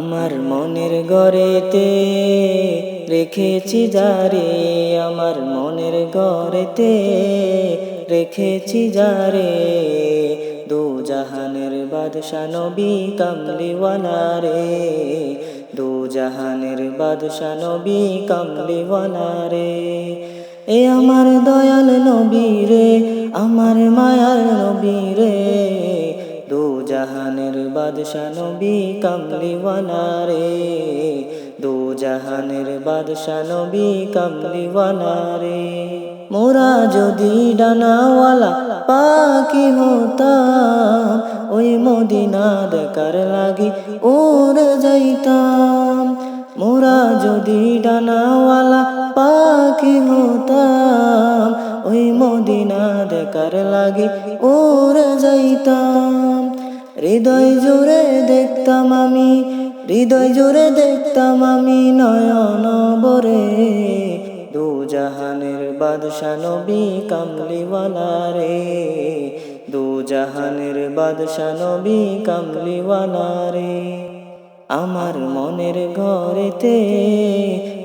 আমার মনের গড়েতে রেখেছি যারে আমার মনের গড়েতে রেখেছি যারে দু জাহানের বাদশা নবী কামলিওয়ালা রে, দু জাহানের বাদশা নবী কামলিওয়ালা রে। এ আমার দয়াল নবী রে, আমার মায়ার নবী রে। জাহানের বাদশা নবী কামলিওয়ালা রে দু জাহানের বাদশা নবী কামলিওয়ালা রে মোরা যদি ডানাওয়ালা পাখি হতাম, ওই মদিনা দেখার লাগি উড়ে যাইতাম। মোরা যদি ডানাওয়ালা পাখি হতাম, ওই মদিনা দেখার লাগি উড়ে যাইতাম। হৃদয় জুড়ে দেখতাম আমি, হৃদয় জুড়ে দেখতাম আমি নয়ন বরে দু জাহানের বাদশা নবী কামলিওয়ালা রে। দু জাহানের বাদশা নবী কামলিওয়ালা রে। আমার মনের ঘরেতে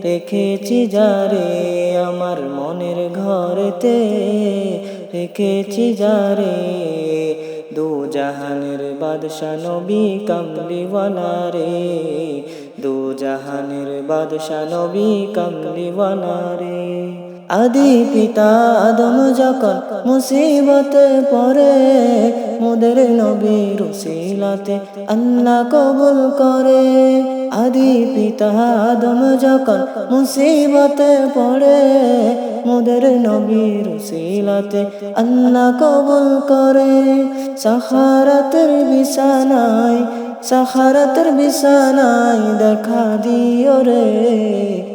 রেখেছি যারে আমার মনের ঘরেতে রেখেছি যারে দু জাহানের বাদশা নবী কামলিওয়ালা রে। দু জাহানের বাদশা নবী কামলিওয়ালা রে। আদি পিতা আদম যখন মুসিবতে পরে মোদের নবী রুসিলাতে আল্লাহ কবুল করে। আদি পিতা আদম যখন মুসিবতে পড়ে, মোদের নবীর শিলাতে আল্লাহ কবুল করে। সাহারাতের বিছানায় সাহারাতের বিছানায় দেখা দিও রে।